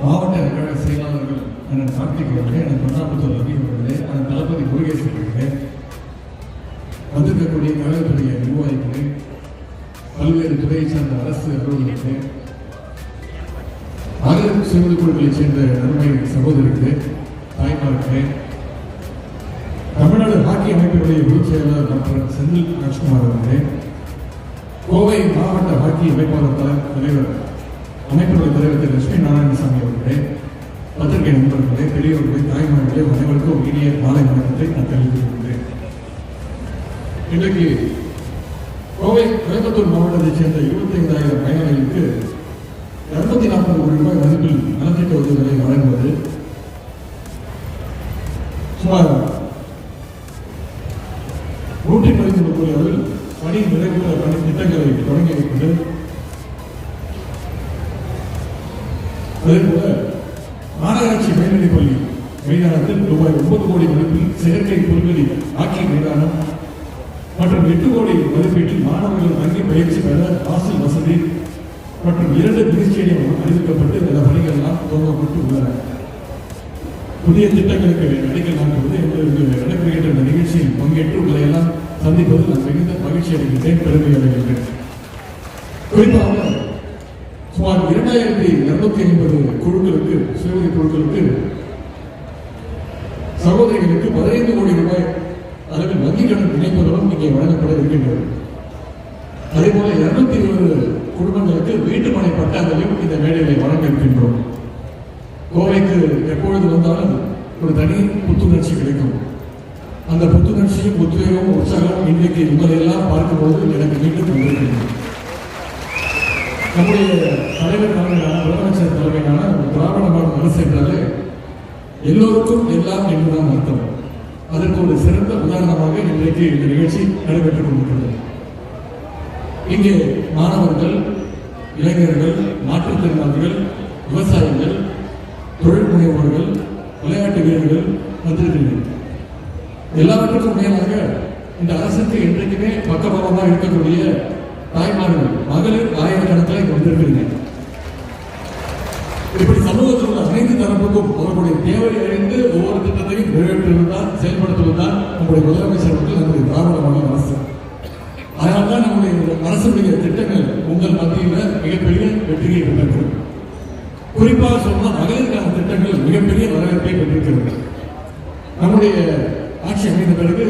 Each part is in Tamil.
மாவட்ட கழக செயலாளர்கள் அண்ணன் கார்த்திக் அவர்களே அண்ணன் பொன்னாபுத்தூர் ரவி அவர்களே அண்ணன் தளபதி முருகேசன் அவர்களே வந்திருக்கக்கூடிய கழகத்துடைய நிர்வாகிகளே பல்வேறு துறையை சார்ந்த அரசு அலுவலர்களே மகளிர் சுமதி குழுக்களைச் சேர்ந்த நன்மை சகோதரிகளே தாய்மார்களே தமிழ்நாடு ஹாக்கி அமைப்பினுடைய பொதுச் செயலாளர் டாக்டர் செந்தில் ராஜ்குமார் அவர்களே கோவை மாவட்ட ஹாக்கி அமைப்பாளர் தலைவர் அமைப்பினுடைய தலைவர் திரு லட்சுமி நாராயணசாமி அவர்களே பத்திரிகை நண்பர்களே பெரியவர்களே தாய்மார்களே அனைவருக்கும் இனிய மாலை வணக்கத்தை நான் தெரிவித்துக் கொண்டேன் இன்றைக்கு கோவை கோயம்புத்தூர் மாவட்டத்தைச் சேர்ந்த இருபத்தைந்தாயிரம் பயனாளிகளுக்கு இருநூத்தி நாற்பது கோடி ரூபாய் மதிப்பில் நலத்திட்ட உதவிகளை வழங்குவது சுமார் நூற்றி பதிமூணு கோடி அளவில் பணி நிறைவுற பணி திட்டங்களை தொடங்கி வைப்பது அதே போல மாநகராட்சி மேல்நிலைப் பள்ளி மைதானத்தில் ரூபாய் ஒன்பது கோடி மதிப்பில் செயற்கை புல்வெளி ஆக்கி மைதானம் மற்றும் எட்டு கோடி மதிப்பீட்டில் மாணவர்கள் தங்கி பயிற்சி பெற ஹாஸ்டல் வசதி மற்றும் இரண்டு மினி ஸ்டேடியம் அறிவிக்கப்பட்டு இந்த பணிகள் எல்லாம் துவங்கப்பட்டு உள்ளன. புதிய திட்டங்களுக்கு அடிக்கல் நாட்டுவது எங்களுக்கு நடைபெறுகின்ற இந்த நிகழ்ச்சியில் பங்கேற்று உங்களை எல்லாம் சந்திப்பது நான் மிகுந்த மகிழ்ச்சி அடைகின்றேன் பெருமை அடைகின்றேன் குறிப்பாக சுமார் இரண்டாயிரத்தி இருநூத்தி ஐம்பது குழுக்களுக்கு சுயஉதவி குழுக்களுக்கு சகோதரிகளுக்கு பதினைந்து கோடி ரூபாய் அளவில் வங்கிக் கடன் இணைப்பதுடன் இங்கே வழங்கப்பட இருக்கின்றது. அதே போல இருநூத்தி இருபது குடும்பங்களுக்கு வீட்டுமனை பட்டாங்களையும் இந்த மேடையிலே வழங்க இருக்கின்றோம் கோவைக்கு எப்பொழுது வந்தாலும் ஒரு தனி புத்துணர்ச்சி கிடைக்கும். அந்த புத்துணர்ச்சியும் உத்வேகமும் உற்சாகமும் இன்றைக்கு உங்களையெல்லாம் பார்க்கும்போது எனக்கு மீண்டும் வந்திருக்கின்றன நம்முடைய தலைவர் தலைமையிலான முதலமைச்சர் தலைமையிலான ஒரு திராவிட மாடல் அரசு என்றாலே எல்லோருக்கும் எல்லாம் என்றுதான் அர்த்தம். அதற்கு ஒரு சிறந்த உதாரணமாக இன்றைக்கு இந்த நிகழ்ச்சி நடைபெற்றுக் கொண்டிருக்கிறது. இங்கே மாணவர்கள் இளைஞர்கள் மாற்றுத்திறனாளிகள் விவசாயிகள் தொழில் முனைவோர்கள் விளையாட்டு வீரர்கள் வந்திருக்கிறீர்கள். எல்லாவற்றுக்கும் மேலாக இந்த அரசுக்கு என்றைக்குமே பக்கபலமாக இருக்கக்கூடிய தாய்மார்கள் மகளிர் ஆயிரக்கணக்கில் இங்கே வந்திருக்கிறீங்க. இப்படி சமூகத்தில் உள்ள அனைத்து தரப்புக்கும் அவர்களுடைய தேவை அறிந்து ஒவ்வொரு திட்டத்தையும் நிறைவேற்றுவதுதான் செயல்படுத்துவதுதான் நம்முடைய முதலமைச்சர் அவர்கள் நம்முடைய திராவிட மாநில அரசு. அதனால்தான் நம்முடைய அரசுடைய திட்டங்கள் உங்கள் மத்தியில் மிகப்பெரிய வெற்றியை பெற்றிருக்கிறது. குறிப்பாக சொன்னால் மகளிருக்கான திட்டங்கள் மிகப்பெரிய வரவேற்பை பெற்றிருக்கிறது. நம்முடைய ஆட்சி அமைந்த பிறகு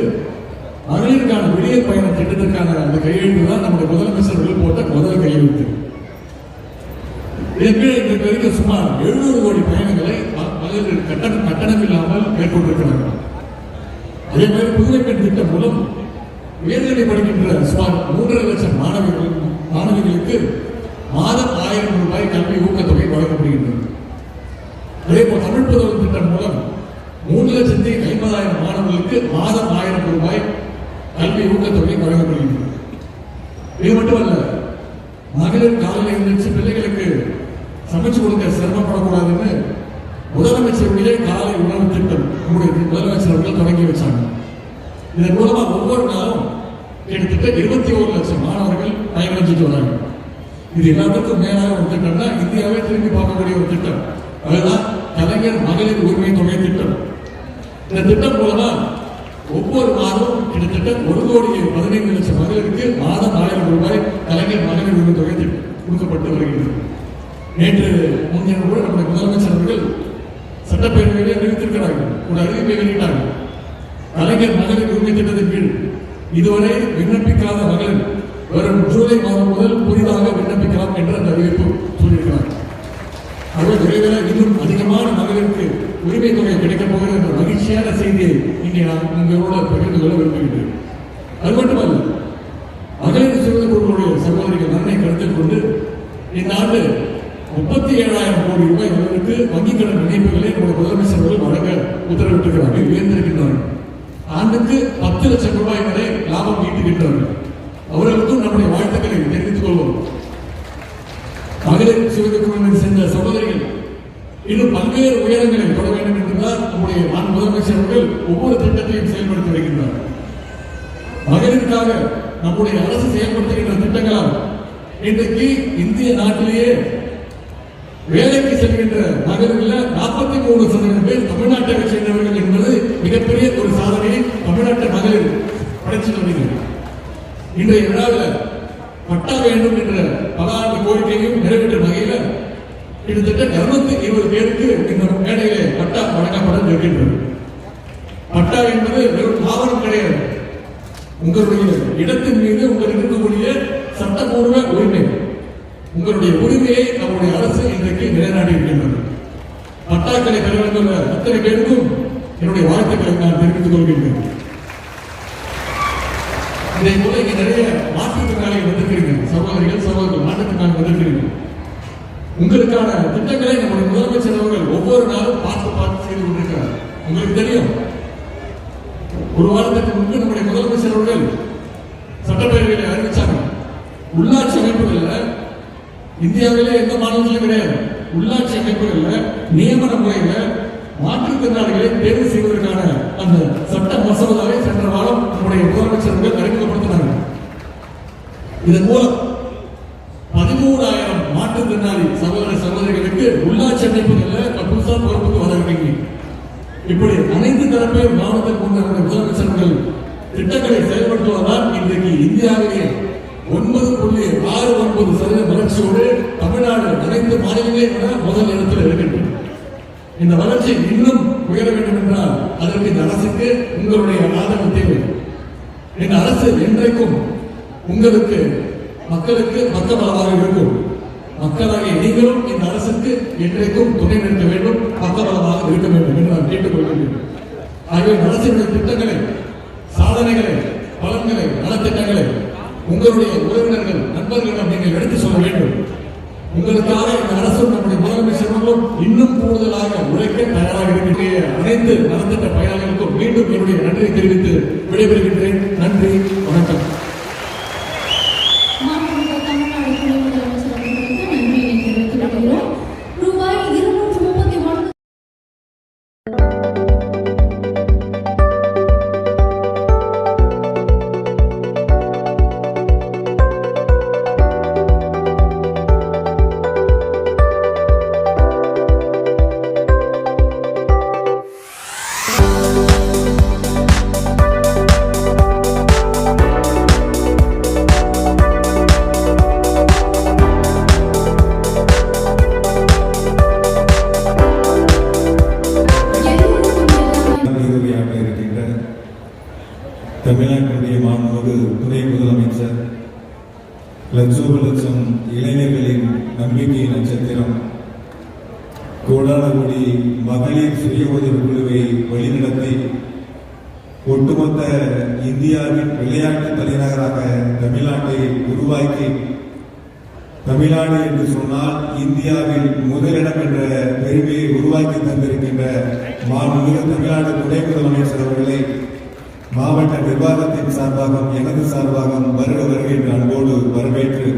மகளிருக்கான வெளியே பயண திட்டத்திற்கான அந்த கையெழுத்து தான் நம்முடைய முதலமைச்சர் போட்ட முதல் கையெழுத்து. இதற்கு சுமார் எழுநூறு கோடி பயணங்களை மகளிர் கட்டணம் கட்டணம் இல்லாமல் மேற்கொண்டிருக்கிறார்கள். அதே மாதிரி புதுமை பெண் திட்டம் மூலம் உயர்நிலை படிக்கின்ற சுமார் மூன்றரை லட்சம் மாணவர்கள் மாணவிகளுக்கு மாதம் ஆயிரம் ரூபாய் கல்வி ஊக்கத்தொகை வழங்கப்படுகின்றது. அதே போல் தமிழ் புதல்வன் திட்டம் மூலம் மூன்று லட்சத்தி ஐம்பதாயிரம் மாணவர்களுக்கு மாதம் ஆயிரம் ரூபாய் கல்வி ஊக்கத்தொகை வழங்கப்படுகின்றது இது மட்டுமல்ல மகளிர் காலையில் எழுந்திருச்சு பிள்ளைகளுக்கு சமைச்சு கொடுக்க சிரமப்படக்கூடாதுன்னு முதலமைச்சருடைய காலை உணவு திட்டம் நம்முடைய முதலமைச்சர் அவர்கள் தொடங்கி வச்சாங்க. இதன் மூலமா ஒவ்வொரு நாளும் கிட்டத்தட்ட இருபத்தி ஒரு லட்சம் மாணவர்கள் பயனடைஞ்சிட்டு வராங்க. இது எல்லாத்துக்கும் மேலான ஒரு திட்டம்னா இந்தியாவே திரும்பி பார்க்கக்கூடிய ஒரு திட்டம். அதுதான் கலைஞர் மகளிர் உரிமை தொகை திட்டம். இந்த திட்டம் மூலமா ஒவ்வொரு மாதம் கிட்டத்தட்ட ஒரு கோடியே பதினைந்து லட்சம் மகளிருக்கு மாதம் ஆயிரம் ரூபாய் கலைஞர் மகளிர் உரிமை தொகை கொடுக்கப்பட்டு வருகிறது. நேற்று முன்தினம் கூட நம்முடைய முதலமைச்சர் அவர்கள் சட்டப்பேரவையிலே அறிவித்திருக்கிறார்கள். ஒரு அறிவிப்பை வெளியிட்டார்கள். கலைஞர் மகளிர் உரிமை திட்டத்தின் கீழ் இதுவரை விண்ணப்பிக்காத மகளிர் வரும் ஜூலை மாதம் முதல் புதிதாக விண்ணப்பிக்கலாம் என்று அந்த அறிவிப்பு சொல்லியிருக்கிறார் அதுவும் விரைவில் இன்னும் அதிகமான மகளிருக்கு உரிமை தொகை கிடைக்கப் போகிறது என்ற மகிழ்ச்சியான செய்தியை இங்கே நான் உங்களோட பகிர்ந்து கொள்ள விரும்புகின்றேன். அது மட்டுமல்ல மகளிர் சுதந்திர குழுவுடைய சகோதரிகள் நன்மை கருத்தில் கொண்டு இந்த ஆண்டு முப்பத்தி ஏழாயிரம் கோடி ரூபாய் அளவிற்கு வங்கிக் கடன் இணைப்புகளை நம்முடைய முதலமைச்சர் அவர்கள் வழங்க உத்தரவிட்டிருக்கிறார்கள் உயர்ந்திருக்கின்றார்கள். ஆண்டுக்கு பத்து லட்சம் ரூபாய் வரை லாபம் ஈட்டுகின்றார்கள். அவர்களுக்கும் நம்முடைய வாழ்த்துக்களை தெரிவித்துக் கொள்வோம். மகளிர் சுதந்திர குழுவினர் சேர்ந்த சகோதரிகள் இன்னும் பல்வேறு உயரங்களில் அமைச்சர்கள் ஒவ்வொரு திட்டத்தையும் செயல்படுத்தி வருகின்றனர். மகளிருக்காக நம்முடைய அரசு செயல்படுத்துகின்ற திட்டங்களால் இன்றைக்கு இந்திய நாட்டிலேயே வேலைக்கு செல்கின்ற மகளிர்கள் நாற்பத்தி மூணு சதவீதம் பேர் தமிழ்நாட்டை சேர்ந்தவர்கள் என்பது மிகப்பெரிய ஒரு சாதனையை தமிழ்நாட்டு மகளிர் படைச்சு வருகிறது இன்றைய விழாவில் பட்டா வேண்டும் என்ற பல ஆண்டு கோரிக்கையும் நிறைவேற்ற வகையில் கிட்டத்தட்ட இருநூத்தி இருபது பேருக்கு இந்த மேடையிலே பட்டா வழங்கப்பட இருக்கின்றது. பட்டா என்பது வெறும் ஆவணம் கிடையாது. உங்களுடைய இடத்தின் மீது உங்களுக்கு இருக்கக்கூடிய சட்டப்பூர்வ உரிமை உங்களுடைய உரிமையை நம்முடைய அரசு இன்றைக்கு நிலைநாட்டி இருக்கின்றது பட்டாக்களை பெற வேண்டும் அத்தனை பேருக்கும் என்னுடைய வாழ்த்துக்களை நான் தெரிவித்துக் கொள்கின்றேன். இதை போல இங்கே நிறைய மாற்றுத்திறனாளி வந்திருக்கிறீர்கள். சகோதரிகள் சகோதரர்கள் மாற்றுத்திறனாளிகள் வந்திருக்கிறீர்கள். உங்களுக்கான திட்டங்களை நம்முடைய முதலமைச்சர் அவர்கள் ஒவ்வொரு நாளும் பார்த்து பார்த்து செய்து கொண்டிருக்கிறார். உங்களுக்கு தெரியும் ஒரு வாரத்துக்கு முன்பு நம்முடைய முதலமைச்சர் அவர்கள் சட்டப்பேரவையில் அறிவிச்சாங்க. உள்ளாட்சி அமைப்புகள்ல இந்தியாவிலே எந்த மாநிலத்திலும் கிடையாது. உள்ளாட்சி அமைப்புகள்ல நியமன முறையில மாற்றுத்திறனாளிகளை தேர்வு செய்வதற்கான அந்த சட்ட மசோதா சென்ற வாரம் நம்முடைய முதலமைச்சர் அவர்கள் அறிமுகப்படுத்தினாங்க இதன் மூலம் பதிமூணாயிரம் மாற்றுத்திறனாளி சகோதர சகோதரிகளுக்கு உள்ளாட்சி அமைப்புகள்ல இப்ப புதுசா பொறுப்புக்கு வர இருக்கீங்க இப்படி அனைத்து தரப்பையும் கவனத்தில் கொண்டு நம்முடைய முதலமைச்சர் அவர்கள் திட்டங்களை செயல்படுத்துவதால் இன்றைக்கு இந்தியாவிலே ஒன்பது புள்ளி ஆறு ஒன்பது சதவீத வளர்ச்சியோடு தமிழ்நாடு அனைத்து விட முதல் இடத்தில் இருக்கின்றது இந்த வளர்ச்சி இன்னும் உயர வேண்டும் என்றால் அதற்கு இந்த அரசுக்கு உங்களுடைய ஆதரவு தேவை. இந்த அரசு என்றைக்கும் உங்களுக்கு மக்களுக்கு பக்கபலமாக இருக்கும். மக்களாகிய நீங்களும் இந்த அரசுக்கு என்றைக்கும் துணை நிற்க வேண்டும் பக்கபலமாக இருக்க வேண்டும் என்று நான் கேட்டுக்கொள்கிறேன் ஆகவே அரசினுடைய திட்டங்களை சாதனைகளை பலன்களை நலத்திட்டங்களை உங்களுடைய உறவினர்கள் நண்பர்களிடம் நீங்கள் எடுத்து சொல்ல வேண்டும். உங்களுக்காக இந்த அரசும் நம்முடைய முதலமைச்சர்களும் இன்னும் கூடுதலாக உழைக்க தயாராக இருக்கின்ற அனைத்து நலத்திட்ட பயனாளிகளுக்கும் மீண்டும் என்னுடைய நன்றியை தெரிவித்து விடைபெறுகின்றேன். நன்றி வணக்கம். தமிழ்நாட்டினுடைய மாண்புமிகு துணை முதலமைச்சர் லட்சோப லட்சம் இளைஞர்களின் நம்பிக்கை நட்சத்திரம். கோடான மகளிர் சுய உதவி குழுவை வழிநடத்தி ஒட்டுமொத்த இந்தியாவின் விளையாட்டு தலைநகராக தமிழ்நாட்டை உருவாக்கி தமிழ்நாடு என்று சொன்னால் இந்தியாவில் முதலிடம் என்ற பெருமையை உருவாக்கி தந்திருக்கின்ற மாண்புமிகு தமிழ்நாடு துணை முதலமைச்சர் அவர்களை மாவட்ட நிர்வாகத்தின் சார்பாகவும் எனது சார்பாகவும் வருக வருக என்ற அன்போடு வரவேற்று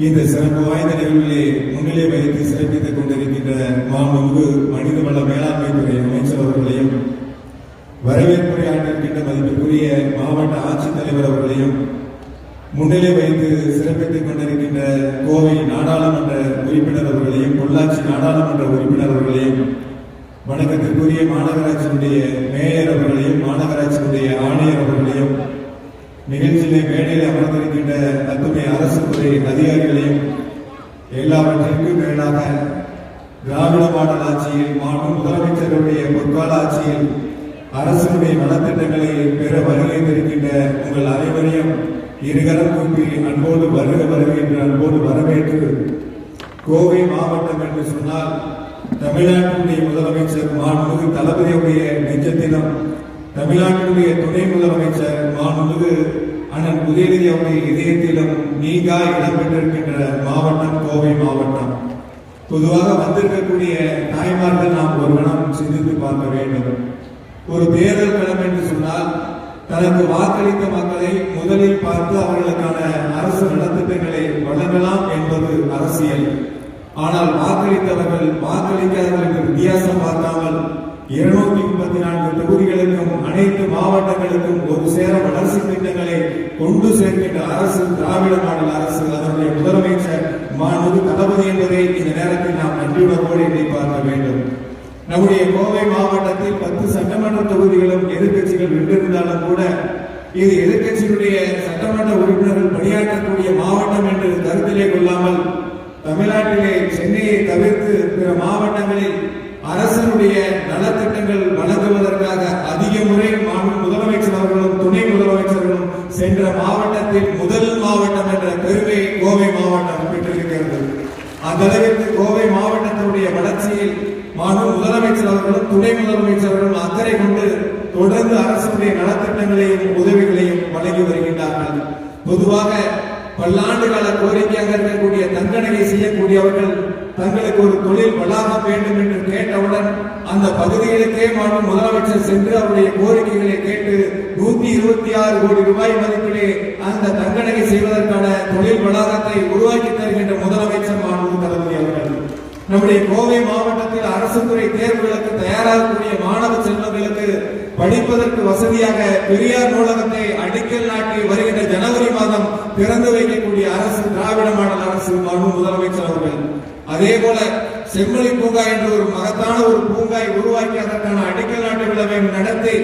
இந்த சிறப்பு வாய்ந்த நிகழ்விலே முன்னிலை வைத்து சிறப்பித்துக் கொண்டிருக்கின்ற மாண்புமிகு மனிதவள மேலாண்மை துறை அமைச்சர் அவர்களையும் வரவேற்புரையாற்றிருக்கின்ற மதிப்பிற்குரிய மாவட்ட ஆட்சித்தலைவர் அவர்களையும் முன்னிலை வைத்து சிறப்பித்துக் கொண்டிருக்கின்ற கோவை நாடாளுமன்ற உறுப்பினர் அவர்களையும் பொள்ளாச்சி நாடாளுமன்ற உறுப்பினர் அவர்களையும் வணக்கத்திற்குரிய மாநகராட்சியினுடைய மேயர் அவர்களையும் மாநகராட்சியினுடைய ஆணையர் அவர்களையும் நிகழ்ச்சியிலே மேடையில் அமர்ந்திருக்கின்ற அத்துணை அரசு துறை அதிகாரிகளையும் எல்லாவற்றிற்கும் மேலாக திராவிட மாடல் ஆட்சியில் மாண்பு முதலமைச்சருடைய பொற்கால ஆட்சியில் அரசுடைய நலத்திட்டங்களை பெற வருகின்ற உங்கள் அனைவரையும் இருகரம் கூப்பி அன்போடு வருக வருகின்ற அன்போடு வரவேற்று கோவை மாவட்டம் என்று சொன்னால் தமிழ்நாட்டினுடைய முதலமைச்சர் மாண்புமிகு தளபதியுடைய நெஞ்சத்திலும் தமிழ்நாட்டினுடைய துணை முதலமைச்சர் மாண்புமிகு அண்ணன் உதயநிதி அவருடைய இதயத்திலும் நீங்கா இடம்பெற்றிருக்கின்ற மாவட்டம் கோவை மாவட்டம். பொதுவாக வந்திருக்கக்கூடிய தாய்மார்கள் நாம் ஒரு கணம் சிந்தித்து பார்க்க வேண்டும். ஒரு தேர்தல் களம் என்று சொன்னால் தனக்கு வாக்களித்த மக்களை முதலில் பார்த்து அவர்களுக்கான அரசு நலத்திட்டங்களை வழங்கலாம் என்பது அரசியல். ஆனால் வாக்களித்தவர்கள் வாக்களிக்காதவர்களுக்கு வித்தியாசம் பார்க்காமல் இருநூத்தி முப்பத்தி நான்கு தொகுதிகளுக்கும் அனைத்து மாவட்டங்களுக்கும் ஒரு சேர வளர்ச்சி திட்டங்களை கொண்டு சேர்க்கின்ற அரசு திராவிட மாடல் அரசு அதனுடைய முதலமைச்சர் மாண்புமிகு தளபதி என்பதை இந்த நேரத்தில் நாம் நன்றியுணர்வோடு எண்ணி பார்க்க வேண்டும். நம்முடைய கோவை மாவட்டத்தில் பத்து சட்டமன்ற தொகுதிகளும் எதிர்க்கட்சிகள் வென்றிருந்தாலும் கூட இது எதிர்கட்சியினுடைய சட்டமன்ற உறுப்பினர்கள் பணியாற்றக்கூடிய மாவட்டம் என்று கருத்திலே கொள்ளாமல் தமிழ்நாட்டிலே சென்னையை தவிர்த்து பிற மாவட்டங்களில் அரசனுடைய நலத்திட்டங்கள் வழங்குவதற்காக அதிக முறை முதலமைச்சர் அவர்களும் துணை முதலமைச்சர்களும் சென்ற மாவட்டத்தில் முதல் மாவட்டம் என்ற பெருமை கோவை மாவட்டம் பெற்றிருக்கிறது அந்த அளவிற்கு கோவை மாவட்டத்தினுடைய வளர்ச்சியில் மாணவ முதலமைச்சர் அவர்களும் துணை முதலமைச்சர் அவர்களும் அக்கறை கொண்டு தொடர்ந்து அரசுடைய நலத்திட்டங்களையும் உதவிகளையும் வழங்கி வருகின்றார்கள். பொதுவாக பல்லாண்டு கால கோரிக்கையாக இருக்கக்கூடிய தண்டனையை செய்யக்கூடியவர்கள் தங்களுக்கு ஒரு தொழில் வளாகம் வேண்டும் என்று கேட்டவுடன் அந்த பகுதிகளுக்கே மாண்பு முதலமைச்சர் சென்று அவருடைய கோரிக்கைகளை கேட்டு நூத்தி இருபத்தி ஆறு கோடி ரூபாய் மதிப்பிலே அந்த தங்கநகை செய்வதற்கான தொழில் வளாகத்தை உருவாக்கி தருகின்ற முதலமைச்சர் மாண்பு தளபதி அவர்கள். நம்முடைய கோவை மாவட்டத்தில் அரசு துறை தேர்வுகளுக்கு தயாராகக்கூடிய மாணவ செல்வங்களுக்கு படிப்பதற்கு வசதியாக பெரியார் நூலகத்தை அடிக்கல் நாட்டி வருகின்ற ஜனவரி மாதம் திறந்து வைக்கக்கூடிய அரசு திராவிட மாடல் அரசு மாண்பு முதலமைச்சர் அவர்கள். அதே போல செம்மொழி பூங்கா என்ற ஒரு மகத்தான ஒரு பூங்காய் உருவாக்கி அதற்கான அடிக்கல் நாட்டு விழாவை நடத்தி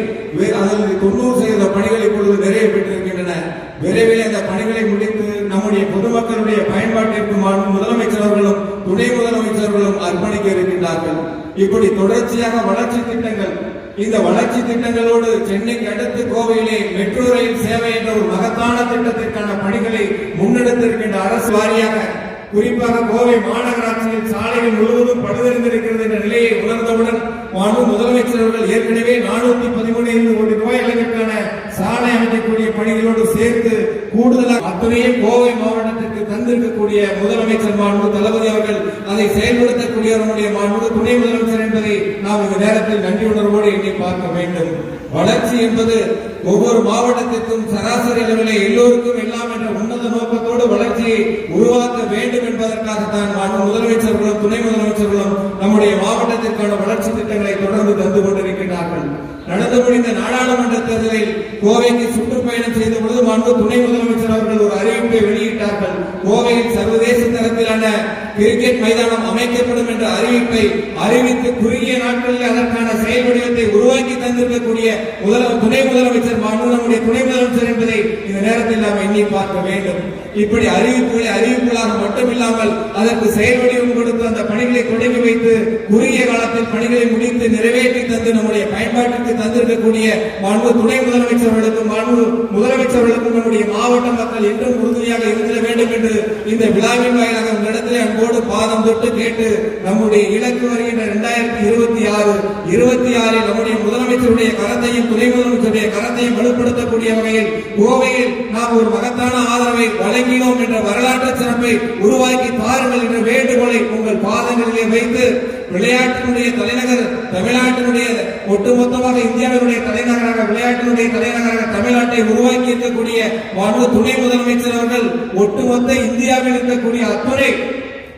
அதில் தொண்ணூறு சதவீத பணிகள் இப்பொழுது நிறைய பெற்றிருக்கின்றன. விரைவில் அந்த பணிகளை முடித்து நம்முடைய பொதுமக்களுடைய பயன்பாட்டிற்கு மாண்பு முதலமைச்சர் அவர்களும் துணை முதலமைச்சர்களும் அர்ப்பணிக்க இருக்கின்றார்கள். இப்படி தொடர்ச்சியாக வளர்ச்சி திட்டங்கள் இந்த வளர்ச்சி திட்டங்களோடு சென்னைக்கு அடுத்து கோவையிலே மெட்ரோ ரயில் சேவை என்ற ஒரு மகத்தான திட்டத்திற்கான பணிகளை முன்னெடுத்திருக்கின்ற அரசு வாரியாக குறிப்பாக கோவை மாநகராட்சியில் சாலைகள் முழுவதும் பழுதறிந்திருக்கிறது என்ற நிலையை உணர்ந்தவுடன் மாண்பு முதலமைச்சர் அவர்கள் ஏற்கனவே நானூத்தி பதிமூணு கோடி ரூபாய் அளவிற்கான சாலை அமைக்கக்கூடிய பணிகளோடு சேர்த்து கூடுதலாக அத்தனையும் கோவை மாவட்டம் தந்திருக்கக்கூடிய முதலமைச்சர் மாண்பு தளபதி அவர்கள் அதை செயல்படுத்தக்கூடிய நம்முடைய மாண்பு துணை முதலமைச்சர் என்பதை நாம் இந்த நேரத்தில் நன்றி உணர்வோடு எண்ணி பார்க்க வேண்டும். வளர்ச்சி என்பது ஒவ்வொரு மாவட்டத்திற்கும் சராசரி அளவிலே எல்லோருக்கும் எல்லாம் என்ற உன்னத நோக்கத்தோடு வளர்ச்சியை உருவாக்க வேண்டும் என்பதற்காகத்தான் மாண்பு முதலமைச்சர்களும் துணை முதலமைச்சர்களும் நம்முடைய மாவட்டத்திற்கான வளர்ச்சி திட்டங்களை தொடர்ந்து தந்து கொண்டிருக்கிறார்கள் நடந்து முடிந்த நாடாளுமன்ற தேர்தலில் கோவைக்கு சுற்று மாண்பு துணை முதலமைச்சர் அவர்கள் ஒரு அறிவிப்பை வெளியிட்டார்கள். கோவையில் சர்வதேச தரத்திலான கிரிக்கெட் மைதானம் அமைக்கப்படும் என்ற அறிவிப்பை அறிவித்து குறுகிய நாட்களில் அதற்கான செயல் வடிவத்தை உருவாக்கி தந்திருக்கக்கூடிய முதல துணை முதலமைச்சர் மாண்பு நம்முடைய துணை முதலமைச்சர் என்பதை இந்த நேரத்தில் நாம் எண்ணி பார்க்க வேண்டும். இப்படி அறிவிப்புகளை அறிவிப்புகளாக மட்டுமில்லாமல் அதற்கு செயல் வடிவம் பணிகளை தொடங்கி வைத்து குறுகிய காலத்தில் பணிகளை முடித்து நிறைவேற்றி தந்து நம்முடைய பயன்பாட்டிற்கு தந்திருக்கக்கூடிய மாண்பு துணை முதலமைச்சர்களுக்கும் மாண்பு முதலமைச்சர்களுக்கும் நம்முடைய மாவட்ட மக்கள் என்றும் உறுதுணையாக இருந்திட வேண்டும் என்று இந்த விழாவின் வாயிலாக உங்களிடத்திலே அன்போடு பாதம் தொட்டு கேட்டு நம்முடைய இலக்கு வருகின்ற இரண்டாயிரத்தி இருபத்தி ஆறு இருபத்தி ஆறில் நம்முடைய முதலமைச்சருடைய கரத்தையும் துணை முதலமைச்சருடைய கரத்தையும் வலுப்படுத்தக்கூடிய வகையில் கோவையில் நாம் ஒரு மகத்தான ஆதரவை வழங்கினோம் என்ற வரலாற்று சிறப்பை உருவாக்கி பாருங்கள் என்ற வேண்டுகோளை உங்கள் பாதங்கள் பாதங்களிலே வைத்து விளையாட்டினுடைய தலைநகர் தமிழ்நாட்டினுடைய ஒட்டுமொத்தமாக இந்தியாவினுடைய தலைநகராக விளையாட்டினுடைய தலைநகராக தமிழ்நாட்டை உருவாக்கி இருக்கக்கூடிய துணை முதலமைச்சர் அவர்கள் ஒட்டுமொத்த இந்தியாவில் இருக்கக்கூடிய அத்துணை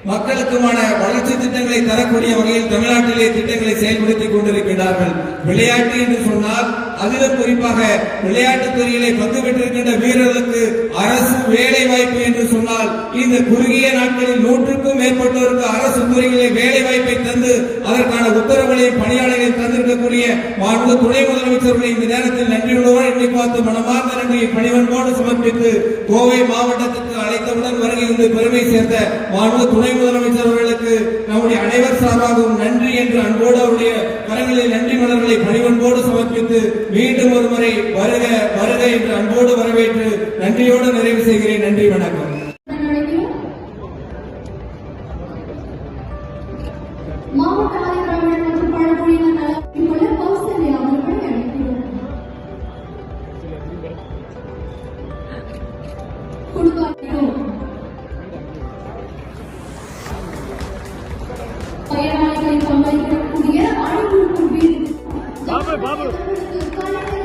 மக்களுக்குமான வளர்ச்சி திட்டங்களை தரக்கூடிய வகையில் தமிழ்நாட்டிலே திட்டங்களை செயல்படுத்திக் கொண்டிருக்கிறார்கள். விளையாட்டு என்று சொன்னால் அதிலும் குறிப்பாக விளையாட்டுத் துறையிலே பங்கு பெற்றிருக்கின்ற வீரர்களுக்கு அரசு வேலை வாய்ப்பு என்று சொன்னால் இந்த குறுகிய நாட்களில் நூற்றுக்கும் மேற்பட்டோருக்கு அரசு துறையிலே வேலை வாய்ப்பை தந்து அதற்கான உத்தரவுகளையும் பணியாளர்களை தந்திருக்கக்கூடிய மாண்பு துணை முதலமைச்சர்களை இந்த நேரத்தில் நன்றியுள்ளோடு எண்ணி பார்த்து மனமார்ந்த நன்றியை பணிவன்போடு சமர்ப்பித்து கோவை மாவட்டத்திற்கு அழைத்தவுடன் பெருமை சேர்ந்த மாண்பு துணை முதலமைச்சர் அவர்களுக்கு நம்முடைய அனைவர் சார்பாகவும் நன்றி என்று அன்போடு அவருடைய கரங்களில் நன்றி மலர்களை பணிவன்போடு சமர்ப்பித்து மீண்டும் ஒரு முறை வருக வருக என்று அன்போடு வரவேற்று நன்றியோடு நிறைவு செய்கிறேன். நன்றி வணக்கம். மாவட்ட ஆதிதிராவிடர் மற்றும் பழங்குடியினர் நலன் கொள்ள கௌசல்யா அவர்களை அழைக்கிறோம். கொடுக்கிறோம் बाबू बाबू।